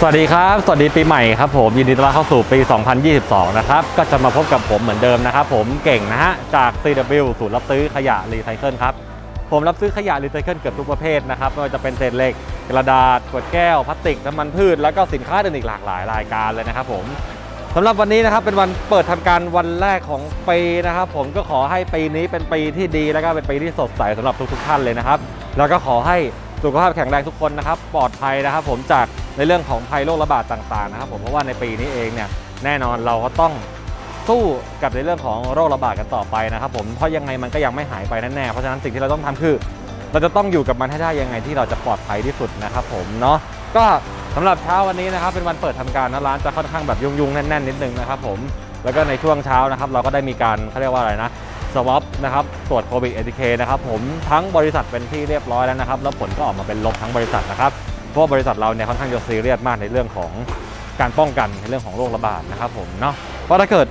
สวัสดีครับ สวัสดีปีใหม่ครับผมยินดีต้อนรับเข้าสู่ปี 2022 นะครับ ก็จะมาพบกับผมเหมือนเดิมนะครับผมเก่งนะฮะ จาก CW ศูนย์รับซื้อขยะรีไซเคิลครับ ผมรับซื้อขยะรีไซเคิลเกือบทุกประเภทนะครับไม่ว่าจะเป็นเศษเหล็ก กระดาษขวดแก้วพลาสติกน้ำมันพืช แล้วก็สินค้าอื่นอีกหลากหลายรายการเลยนะครับผมสำหรับวันนี้นะครับเป็นวันเปิดทำการวันแรกของปีนะครับ ผมก็ขอให้ปีนี้เป็นปีที่ดีแล้วก็เป็นปีที่สดใสสำหรับทุกๆท่านเลยนะครับ แล้วก็ขอให้ สุขภาพแข็งแรงทุกคนนะครับ ปลอดภัยนะครับ ผมจากในเรื่องของภัยโรคระบาดต่างๆนะครับผมเพราะว่าในปีนี้เองเนี่ยแน่นอนเราก็ต้องสู้กับในเรื่องของโรคระบาดกันต่อไปนะครับ ผมเพราะยังไงมันก็ยังไม่หายไปแน่ๆเพราะฉะนั้นสิ่งที่เราต้องทำคือ เราจะต้องอยู่กับมันให้ได้ยังไงที่เราจะปลอดภัยที่สุดนะครับ ผมเนาะก็สำหรับเช้าวันนี้นะครับเป็นวันเปิดทำการนะร้านจะค่อนข้างแบบยุ่งๆแน่นๆนิดนึงนะครับ ผมแล้วก็ในช่วงเช้านะครับ เราก็ได้มีการเขาเรียกว่าอะไรนะ สวอปนะครับตรวจโควิดเอทีเคนะครับผมทั้งบริษัทเป็นที่เรียบร้อยแล้วนะครับ แล้วผลก็ออกมาเป็นลบทั้งบริษัทนะครับเพราะบริษัทเราเนี่ยค่อนข้างจะซีเรียสมากในเรื่องของการป้องกันในเรื่องของโรคระบาดนะครับผมเนาะเพราะถ้าเกิด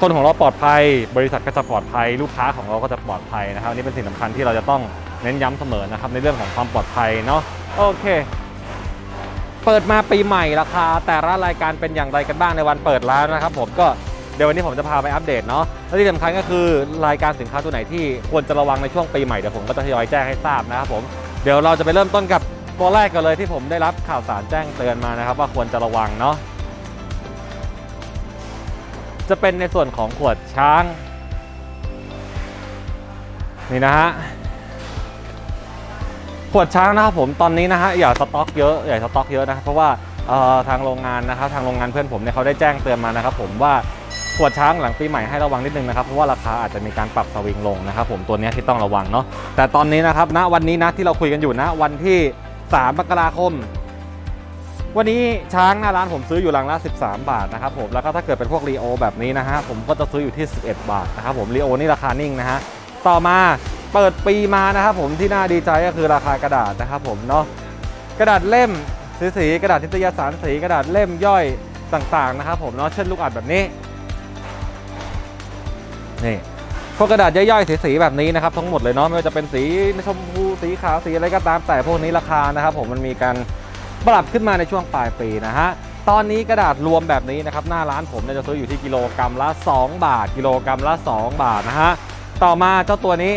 คนของเราปลอดภัย บริษัทก็จะปลอดภัย ลูกค้าของเราก็จะปลอดภัยนะครับนี่เป็นสิ่งสำคัญที่เราจะต้องเน้นย้ำเสมอนะครับในเรื่องของความปลอดภัยเนาะโอเค เปิดมาปีใหม่ราคาแต่ละรายการเป็นอย่างไรกันบ้างในวันเปิดร้านนะครับ ผมก็ ดี๋ยววันนี้ผมจะพาไปอัปเดตเนาะและที่สำคัญก็คือรายการสินค้าตัวไหนที่ควรจะระวังในช่วงปีใหม่เดี๋ยวผมก็จะทยอยแจ้งให้ทราบนะครับผมเดี๋ยวเราจะไปเริ่มต้นกับตัวแรกกันเลยที่ผมได้รับข่าวสารแจ้งเตือนมานะครับ ว่าควรจะระวังเนาะจะเป็นในส่วนของขวดช้าง นี่นะฮะขวดช้างนะครับผมตอนนี้นะฮะอย่าสต็อกเยอะอย่าสต็อกเยอะนะครับเพราะว่าทางโรงงานนะครับทางโรงงานเพื่อนผมเนี่ยเขาได้แจ้งเตือนมานะครับผมว่า วดช้างหลังปีใหม่ให้ระวังนิดนึงนะครับเพราะว่าราคาอาจจะมีการปรับสวิงลงนะครับผมตัวนี้ที่ต้องระวังเนาะแต่ตอนนี้นะครับณวันนี้นะที่เราคุยกันอยู่นะวันที่ 3 มกราคม วันนี้ช้างหน้าร้านผมซื้ออยู่หลังละ 13 บาทนะครับผมแล้วก็ถ้าเกิดเป็นพวกรีโอแบบนี้นะฮะผมก็จะซื้ออยู่ที่ 11 บาทนะครับผมรีโอนี่ราคานิ่งนะฮะต่อมาเปิดปีมานะครับผมที่น่าดีใจก็คือราคากระดาษนะครับผมเนาะกระดาษเล่มสีสีกระดาษนิตยสารสีกระดาษเล่มย่อยต่างๆนะครับผมเนาะเช่นลูกอัดแบบนี้ นี่พวกกระดาษย่อยๆสีๆแบบนี้นะครับทั้งหมดเลยเนาะไม่ว่าจะเป็นสีชมพูสีขาวสีอะไรก็ตามแต่พวกนี้ราคานะครับ ผมมันมีการปรับขึ้นมาในช่วงปลายปีนะฮะตอนนี้กระดาษรวมแบบนี้นะครับหน้าร้านผมเนี่ยจะซื้ออยู่ที่กิโลกรัมละ 2 บาท กิโลกรัมละ 2 บาทนะฮะต่อมาเจ้าตัวนี้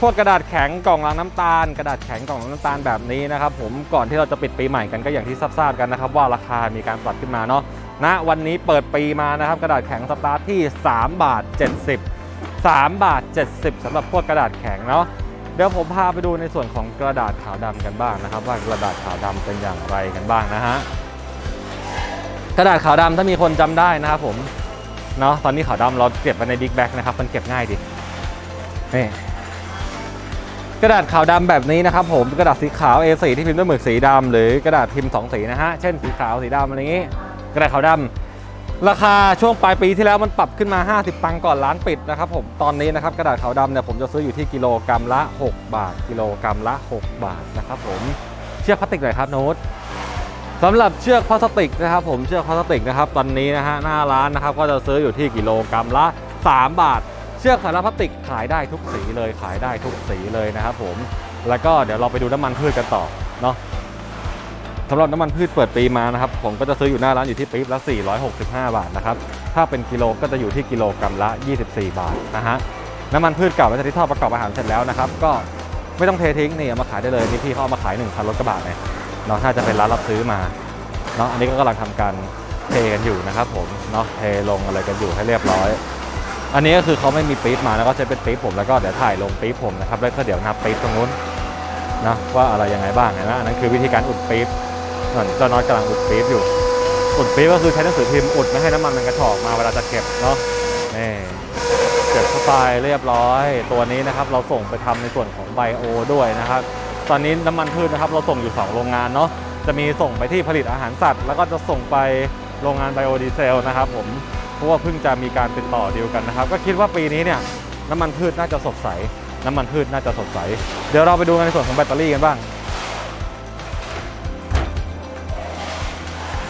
พวกกระดาษแข็งกล่องล้างน้ำตาล กระดาษแข็งกล่องล้างน้ำตาลแบบนี้นะครับผมก่อนที่เราจะปิดปีใหม่กันก็อย่างที่ทราบกันนะครับ ว่าราคามีการปรับขึ้นมาเนาะณวันนี้เปิดปีมานะครับ กระดาษแข็งสตาร์ทที่ 3 บาท 70 3 บาท 70สำหรับพวกกระดาษแข็งเนาะเดี๋ยวผมพาไปดูในส่วนของกระดาษขาวดำกันบ้างนะครับ ว่ากระดาษขาวดำเป็นอย่างไรกันบ้างนะฮะกระดาษขาวดำถ้ามีคนจำได้นะครับผมเนาะตอนนี้ขาวดำเราเก็บไว้ในบิ๊กแบ็กนะครับมันเก็บง่ายดีนี่กระดาษขาวดำแบบนี้นะครับผมกระดาษสีขาว A4 ที่พิมพ์ด้วยหมึกสีดำหรือกระดาษพิมพ์สองสีนะฮะเช่นสีขาวสีดำอะไรอย่างงี้ กระดาษขาวดำ ราคาช่วงปลายปีที่แล้วมันปรับขึ้นมา 50 ตังค์ก่อนร้านปิดนะครับผมตอนนี้นะครับกระดาษขาวดำเนี่ยผมจะซื้ออยู่ที่กิโลกรัมละ 6 บาท กิโลกรัมละ 6 บาทนะครับผมเชือกพลาสติกหน่อยครับโน้ตสำหรับเชือกพลาสติกนะครับ ผมเชือกพลาสติกนะครับตอนนี้นะฮะหน้าร้านนะครับก็จะซื้ออยู่ที่กิโลกรัมละ 3 บาท เชือกสารพลาสติกขายได้ทุกสีเลยขายได้ทุกสีเลยนะครับผมแล้วก็เดี๋ยวเราไปดูน้ำมันพืชกันต่อเนาะ สำหรับน้ำมันพืชเปิดปีมานะครับผมก็จะซื้ออยู่หน้าร้านอยู่ที่ปี๊บละ 465 บาทนะครับถ้าเป็นกิโลก็จะอยู่ที่กิโลกรัมละ 24 บาทนะฮะน้ำมันพืชเก่าหลังจากที่ทอดประกอบอาหารเสร็จแล้วนะครับก็ไม่ต้องเททิ้งนี่เอามาขายได้เลยนี่พี่เขาเอามาขาย1คันรถกระบะเนี่ยเนาะน่าจะเป็นร้านรับซื้อมาเนาะอันนี้ก็กำลังทำการเทกันอยู่นะครับผมเนาะเทลงอะไรกันอยู่ให้เรียบร้อย อันนี้ก็คือเขาไม่มีปี๊บมาแล้วก็ใช้เป็นปี๊บผมแล้วก็เดี๋ยวถ่ายลงปี๊บผมนะครับแล้วก็เดี๋ยวนับปี๊บตรงนู้นนะว่าอะไรยังไงบ้างเห็นไหมอันนั้นคือวิธีการอุดปี๊บ เหมือนเจ้าน้อยกำลังอุดปี๊บอยู่อุดปี๊บก็คือใช้หนังสือพิมพ์อุดไม่ให้น้ำมันมันกระชอกมาเวลาจะเก็บเนาะนี่เก็บเข้าไปเรียบร้อย ตัวนี้นะครับเราส่งไปทำในส่วนของไบโอด้วยนะครับ ตอนนี้น้ำมันพืชนะครับเราส่งอยู่ 2 โรงงานเนาะจะมีส่งไปที่ผลิตอาหารสัตว์ แล้วก็จะส่งไปโรงงานไบโอดีเซลนะครับผมเพราะว่าเพิ่งจะมีการติดต่อดีลกันนะครับ ก็คิดว่าปีนี้เนี่ยน้ำมันพืชน่าจะสดใส น้ำมันพืชน่าจะสดใส เดี๋ยวเราไปดูกันในส่วนของแบตเตอรี่กันบ้าง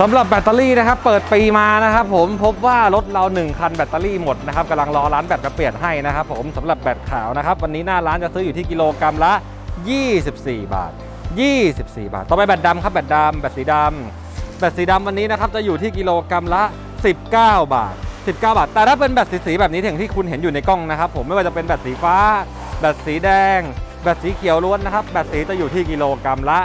สำหรับแบตเตอรี่นะครับเปิดปีมานะครับผมพบว่ารถเรา 1 คันแบตเตอรี่หมดนะครับกำลังรอร้านแบตมาเปลี่ยนให้นะครับผมสำหรับแบตขาวนะครับวันนี้หน้าร้านจะซื้ออยู่ที่กิโลกรัมละ 24 บาท 24 บาท ต่อไปแบตดำครับแบตดำแบตสีดำแบตสีดำวันนี้นะครับจะอยู่ที่กิโลกรัมละ 19 บาท 19 บาท แต่ถ้าเป็นแบตสีแบบนี้อย่างที่คุณเห็นอยู่ในกล้องนะครับผมไม่ว่าจะเป็นแบตสีฟ้า แบตสีแดง แบตสีเขียวล้วนนะครับแบตสีจะอยู่ที่กิโลกรัมละ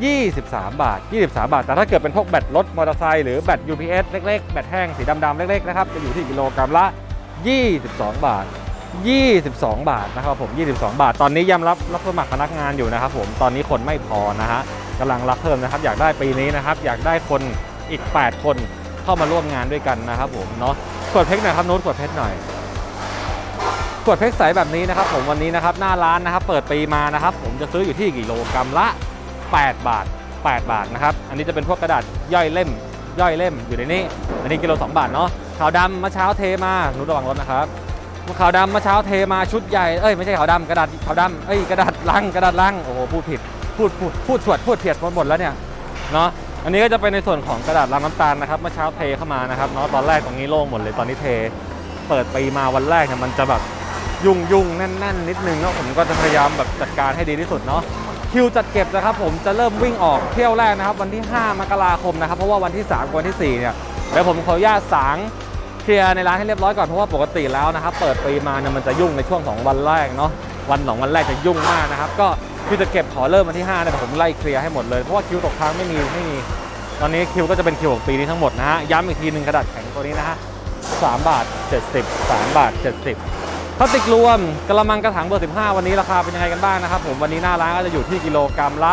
23 บาท 23 บาท แต่ถ้าเกิดเป็นพวกแบตรถมอเตอร์ไซค์หรือแบต UPS เล็ก ๆ แบตแห้งสีดำๆเล็ก ๆ นะครับ จะอยู่ที่กิโลกรัมละ 22 บาท 22 บาทนะครับผม 22 บาท ตอนนี้ยังรับรับสมัครพนักงานอยู่นะครับผม ตอนนี้คนไม่พอนะฮะกำลังรับเพิ่มนะครับ อยากได้ปีนี้นะครับ อยากได้คนอีก 8 คนเข้ามาร่วมงานด้วยกันนะครับผม เนาะกดเพชรหน่อยครับโน้ตกดเพชรหน่อยกดเพชรใสแบบนี้นะครับผมวันนี้นะครับหน้าร้านนะครับเปิดปีมานะครับผมจะซื้ออยู่ที่กิโลกรัมละ 8 บาท 8 บาทนะครับ อันนี้จะเป็นพวกกระดาษย่อยเล่ม ย่อยเล่มอยู่ในนี้ อันนี้กิโล 2 บาทเนาะ ขาวดำเมื่อเช้าเทมาหนุระวังรถนะครับขาวดำเมื่อเช้าเทมาชุดใหญ่ เอ้ยไม่ใช่ขาวดำกระดาษขาวดำเอ้ยกระดาษลังกระดาษลังโอ้โหพูดผิด พูดพูดพูดสวดพูดเพียดหมดหมดแล้วเนี่ย เนาะอันนี้ก็จะเป็นในส่วนของกระดาษลังน้ำตาลนะครับ เมื่อเช้าเทเข้ามานะครับเนาะตอนแรกตรงนี้โล่งหมดเลยตอนนี้เท เปิดปีมาวันแรกเนี่ยมันจะแบบยุ่งยุ่งๆแน่นๆ นิดนึงเนาะผมก็จะพยายามแบบจัดการให้ดีที่สุดเนาะ คิวจัดเก็บนะครับผมจะเริ่มวิ่งออกเที่ยวแรกนะครับ วันที่ 5 มกราคมนะครับ เพราะว่าวันที่3กับวันที่ 4 เนี่ยเดี๋ยวผมขออนุญาตสางเคลียร์ในร้านให้เรียบร้อยก่อน เพราะว่าปกติแล้วนะครับ เปิดปีมาเนี่ยมันจะยุ่งในช่วง 2 วันแรกเนาะวันสองวันแรกจะยุ่งมากนะครับ ก็คิวจะเก็บขอเริ่มวันที่5เนี่ยแต่ผมไล่เคลียร์ให้หมดเลยเพราะว่าคิวตกค้างไม่มีไม่มีตอนนี้คิวก็จะเป็นคิวของปีนี้ทั้งหมดนะฮะย้ำอีกทีหนึ่งกระดาษแข็งตัวนี้นะฮะ3บาท70 3บาท70 พลาสติกรวมกระมังกระถางเบอร์ 15 วันนี้ราคาเป็นยังไงกันบ้างนะครับผมวันนี้หน้าร้านก็จะอยู่ที่กิโลกรัมละ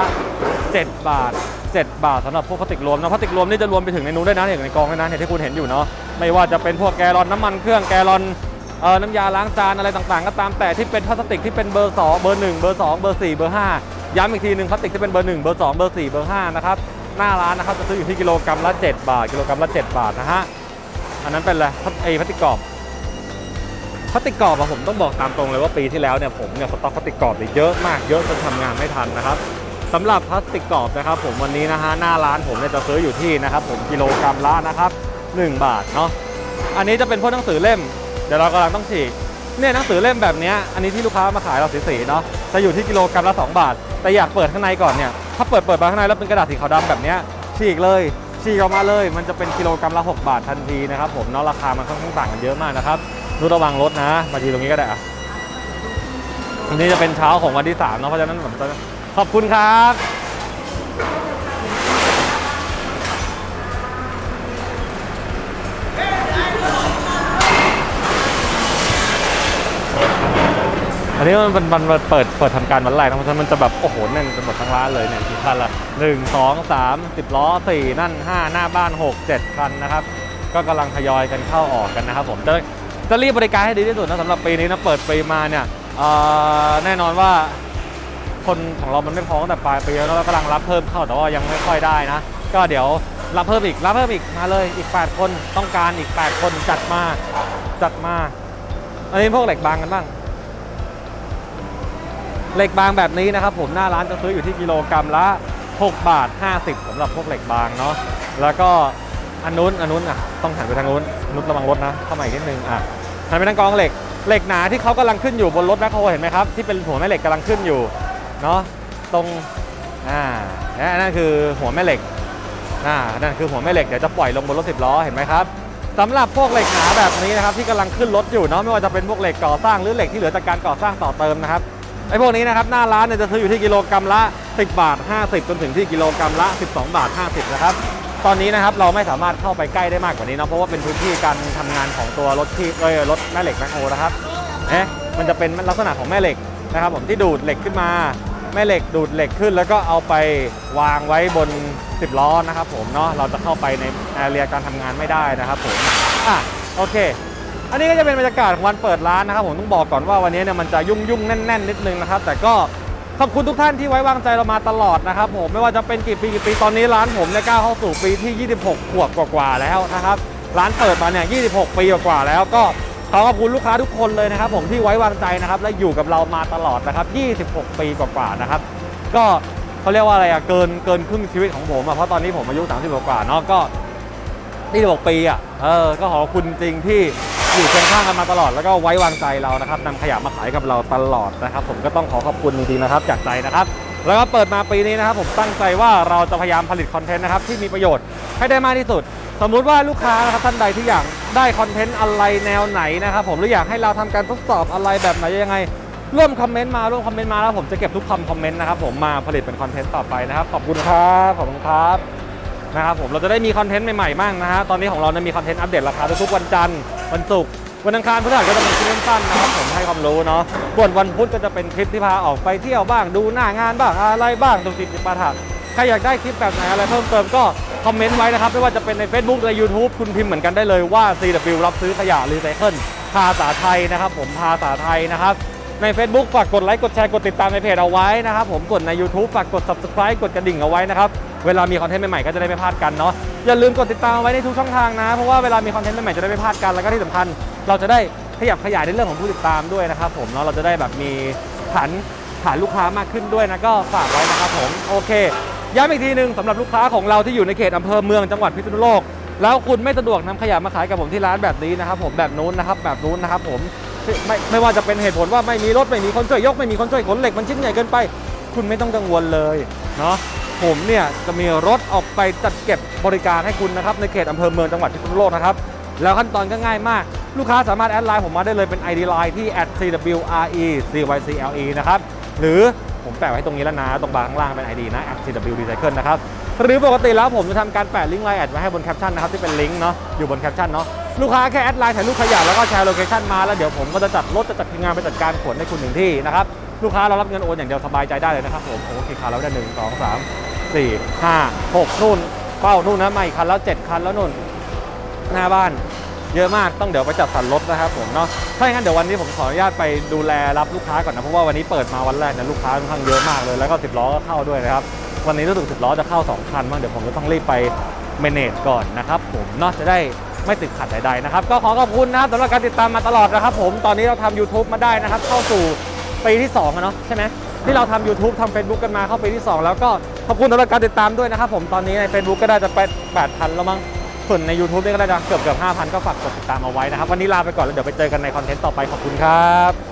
7 บาท 7 บาทสำหรับพวกพลาสติกรวมนะพลาสติกรวมนี่จะรวมไปถึงในนู้นด้วยนะอย่างในกองด้วยนะเนี่ยที่คุณเห็นอยู่เนาะไม่ว่าจะเป็นพวกแกลอนน้ำมันเครื่องแกลลอนเอ่อน้ำยาล้างจานอะไรต่างๆ ก็ตามแต่ที่เป็นพลาสติกที่เป็นเบอร์2เบอร์1เบอร์2เบอร์4เบอร์5ย้ำอีกทีหนึ่งพลาสติกที่เป็นเบอร์1เบอร์2เบอร์4เบอร์5นะครับหน้าร้านนะครับจะซื้ออยู่ที่กิโลกรัมละ 7 บาท กิโลกรัมละ 7 บาทนะฮะอันนั้นเป็นอะไรไอ้พลาสติกกรอบ พลาสติกกรอบอะผมต้องบอกตามตรงเลยว่าปีที่แล้วเนี่ยผมเนี่ยสต็อกพลาสติกกรอบเนี่ยเยอะมากเยอะจนทำงานไม่ทันนะครับสำหรับพลาสติกกรอบนะครับผมวันนี้นะฮะหน้าร้านผมเนี่ยจะซื้ออยู่ที่นะครับผมกิโลกรัมละนะครับ1 บาทเนาะอันนี้จะเป็นพวกหนังสือเล่ม เดี๋ยวเรากำลังต้องฉีกเนี่ยหนังสือเล่มแบบนี้อันนี้ที่ลูกค้ามาขายเราสีๆเนาะจะอยู่ที่กิโลกรัมละ 2 บาท แต่อยากเปิดข้างในก่อนเนี่ยถ้าเปิดเปิดมาข้างในแล้วเป็นกระดาษสีขาวดำแบบนี้ฉีกเลยฉีกออกมาเลย มันจะเป็นกิโลกรัมละ 6 บาททันทีนะครับผมเนาะราคามันค่อนข้างต่างกันเยอะมากนะครับ ดูระวังรถนะมาทีตรงนี้ก็ได้อะอันนี้จะเป็นเช้าของวันที่3เนาะเพราะฉะนั้นผมจะขอบคุณครับอันนี้มันเป็นมันมันเปิดเปิดทำการวันแรกนะเพราะฉะนั้นมันจะแบบโอ้โหแน่นจนหมดทั้งร้านเลยเนี่ยกี่คันละหนึ่งสองสามสิบล้อสี่นั่นห้าหน้าบ้านหกเจ็ดคันนะครับ ก็กำลังทยอยกันเข้าออกกันนะครับผมจะ จะรีบบริการให้ดีที่สุดนะสำหรับปีนี้นะเปิดปีมาเนี่ยแน่นอนว่าคนของเรามันไม่พอตั้งแต่ปลายปีแล้วเรากำลังรับเพิ่มเข้าแต่ว่ายังไม่ค่อยได้นะ ก็เดี๋ยวรับเพิ่มอีกรับเพิ่มอีกมาเลยอีก 8 คนต้องการอีก 8 คนจัดมาจัดมา อันนี้พวกเหล็กบางกันบ้างเหล็กบางแบบนี้นะครับ ผมหน้าร้านจะซื้ออยู่ที่กิโลกรัมละ 6 บาท 50สำหรับพวกเหล็กบางเนาะแล้วก็อันนู้นอันนู้นอะต้องหันไปทางนู้นนุดระวังรถนะเข้ามาอีกนิดนึงอะ หันไปทางกองเหล็ก เหล็กหนาที่เขากำลังขึ้นอยู่บนรถแมคโครเห็นไหมครับ ที่เป็นหัวแม่เหล็กกำลังขึ้นอยู่เนาะตรงอ่าและนั่นคือหัวแม่เหล็กอ่านั่นคือหัวแม่เหล็กเดี๋ยวจะปล่อยลงบนรถสิบล้อเห็นไหมครับสำหรับพวกเหล็กหนาแบบนี้นะครับที่กำลังขึ้นรถอยู่เนาะไม่ว่าจะเป็นพวกเหล็กก่อสร้างหรือเหล็กที่เหลือจากการก่อสร้างต่อเติมนะครับไอ้พวกนี้นะครับหน้าร้านเนี่ยจะซื้ออยู่ที่กิโลกรัมละ 10 บาท 50 จนถึงที่กิโลกรัมละ 12 บาท 50 นะครับ ตอนนี้นะครับเราไม่สามารถเข้าไปใกล้ได้มากกว่านี้เนาะเพราะว่าเป็นพื้นที่การทำานของตัวรถที่เอ้ยรถแม่เหล็กแมคโครนะครับเอ๊ะมันจะเป็นลักษณะของแม่เหล็กนะครับผมที่ดูดเหล็กขึ้นมา แม่เหล็กดูดเหล็กขึ้น แล้วก็เอาไปวางไว้บน 10 ล้อนะครับผมเนาะเราจะเข้าไปในแอเรียการทำงานไม่ได้นะครับผมอะโอเค อันนี้ก็จะเป็นบรรยากาศของวันเปิดร้านนะครับผมต้องบอกก่อนว่าวันนี้เนี่ยมันจะยุ่งยุ่งแน่น ๆ นิดนึงนะครับแต่ก็ขอบคุณทุกท่านที่ไว้วางใจเรามาตลอดนะครับผมไม่ว่าจะเป็นกี่ปีกี่ปีตอนนี้ร้านผมเนี่ยก้าวเข้าสู่ปีที่ 26 ขวบกว่าๆแล้วนะครับ ร้านเปิดมาเนี่ย 26 ปีกว่าแล้วก็ขอขอบคุณลูกค้าทุกคนเลยนะครับ ผมที่ไว้วางใจนะครับและอยู่กับเรามาตลอดนะครับ 26 ปีกว่าๆนะครับ ก็เขาเรียกว่าอะไรอะเกินเกินครึ่งชีวิตของผมอะเพราะตอนนี้ผมอายุ 30 กว่าเนาะก็ที่บอกปีอะเออก็ขอบคุณจริงที่อยู่เคียงข้างกันมาตลอดแล้วก็ไว้วางใจเรานะครับนำขยะมาขายกับเราตลอดนะครับ ผมก็ต้องขอขอบคุณจริงๆนะครับ จากใจนะครับ แล้วก็เปิดมาปีนี้นะครับ ผมตั้งใจว่าเราจะพยายามผลิตคอนเทนต์นะครับที่มีประโยชน์ให้ได้มากที่สุด สมมุติว่าลูกค้านะครับท่านใดที่อยากได้คอนเทนต์อะไรแนวไหนนะครับผมหรืออยากให้เราทำการทดสอบอะไรแบบไหนยังไง ร่วมคอมเมนต์มาร่วมคอมเมนต์มาแล้วผมจะเก็บทุกคำคอมเมนต์นะครับผมมาผลิตเป็นคอนเทนต์ต่อไปนะครับขอบคุณครับขอบคุณครับนะครับผมเราจะได้มีคอนเทนต์ใหม่ๆมั่งนะฮะตอนนี้ของเราเนี่ยมีคอนเทนต์อัปเดตราคาทุกๆวันจันทร์วันศุกร์วันอังคารพฤหัสก็จะเป็นคลิปสั้นๆนะครับผมให้ความรู้เนาะส่วนวันพุธก็จะเป็นคลิปที่พาออกไปเที่ยวบ้างดูหน้างานบ้างอะไรบ้างตรงติดปาถะ รอยากได้คลิปแบบไหนอะไรเพิ่มเติมก็คอมเมนต์ไว้นะครับ ไม่ว่าจะเป็นใน Facebook ใน YouTube คุณพิมพ์เหมือนกันได้เลยว่า CW รับซื้อขยะรีไซเคิลภาษาไทยนะครับ ผมภาษาไทยนะครับ ใน Facebook ฝากกดไลค์กดแชร์กดติดตามในเพจเอาไว้นะครับ ผมกดใน YouTube ฝากกด Subscribe กดกระดิ่งเอาไว้นะครับ เวลามีคอนเทนต์ใหม่ๆก็จะได้ไม่พลาดกันเนาะอย่าลืมกดติดตามเอาไว้ในทุกช่องทางนะ เพราะว่าเวลามีคอนเทนต์ใหม่ๆจะได้ไม่พลาดกันแล้วก็ที่สำคัญ เราจะได้ขยับขยายในเรื่องของผู้ติดตามด้วยนะครับผมเนาะเราจะได้แบบมีฐานฐานลูกค้ามากขึ้นด้วยนะก็ฝากไว้นะครับผมโอเค ย้ำอีกทีหนึ่งสำหรับลูกค้าของเราที่อยู่ในเขตอำเภอเมืองจังหวัดพิษณุโลก แล้วคุณไม่สะดวกนำขยะมาขายกับผมที่ร้านแบบนี้นะครับผมแบบนู้นนะครับแบบนู้นนะครับผมไม่ไม่ว่าจะเป็นเหตุผลว่าไม่มีรถไม่มีคนช่วยยกไม่มีคนช่วยขนเหล็กมันชิ้นใหญ่เกินไป คุณไม่ต้องกังวลเลยเนาะผมเนี่ยจะมีรถออกไปจัดเก็บบริการให้คุณนะครับในเขตอำเภอเมืองจังหวัดพิษณุโลกนะครับแล้วขั้นตอนก็ง่ายมาก ลูกค้าสามารถแอดไลน์ผมมาได้เลยเป็น ID Line ที่ @cwrecycle นะครับหรือ ผมแปะไว้ตรงนี้แล้วนะ ตรงบาร์ข้างล่างเป็น ID นะ @cwrecycle นะครับ หรือปกติแล้วผมจะทำการแปะลิงก์ไลน์แอดไว้ให้บนแคปชั่นนะครับที่เป็นลิงก์เนาะอยู่บนแคปชั่นเนาะลูกค้าแค่แอดไลน์ถ่ายรูปขยะแล้วก็แชร์โลเคชั่นมาแล้วเดี๋ยวผมก็จะจัดรถจะจัดทีมงานไปจัดการขนให้คุณถึงที่นะครับลูกค้าเรารับเงินโอนอย่างเดียวสบายใจได้เลยนะครับผมโอ้โหกี่คันแล้วได้หนึ่งสองสามสี่ห้าหกนู่นเป้านู่นนะมาอีกคันแล้วเจ็ดคันแล้วนู่นหน้าบ้าน เยอะมากต้องเดี๋ยวไปจัดสรรรถนะครับผมเนาะถ้าอย่างนั้นเดี๋ยววันนี้ผมขออนุญาตไปดูแลรับลูกค้าก่อนนะเพราะว่าวันนี้เปิดมาวันแรกเนี่ยลูกค้าค่อนข้างเยอะมากเลยแล้วก็สิบล้อก็เข้าด้วยนะครับวันนี้รู้สึกสิบล้อจะเข้าสองคันบ้างเดี๋ยวผมจะต้องรีบไปเมเนจก่อนนะครับผมเนาะจะได้ไม่ติดขัดใดๆนะครับก็ขอขอบคุณนะครับสำหรับการติดตามมาตลอดนะครับ ผมตอนนี้เราทำ YouTube มาได้นะครับ เข้าสู่ปีที่2อะเนาะใช่ไหมที่เราทำ YouTube ทำ Facebook กันมาเข้าปีที่ 2 แล้วก็ขอบคุณสำหรับการติดตามด้วยนะครับผมตอนนี้ใน Facebook ก็ได้จะไป8,000แล้วมั้ง ส่วนใน YouTube นี่ก็ได้จะเกือบเกือบ5,000 ก็ฝากกดติดตามเอาไว้นะครับ วันนี้ลาไปก่อนแล้วเดี๋ยวไปเจอกันในคอนเทนต์ต่อไปขอบคุณครับ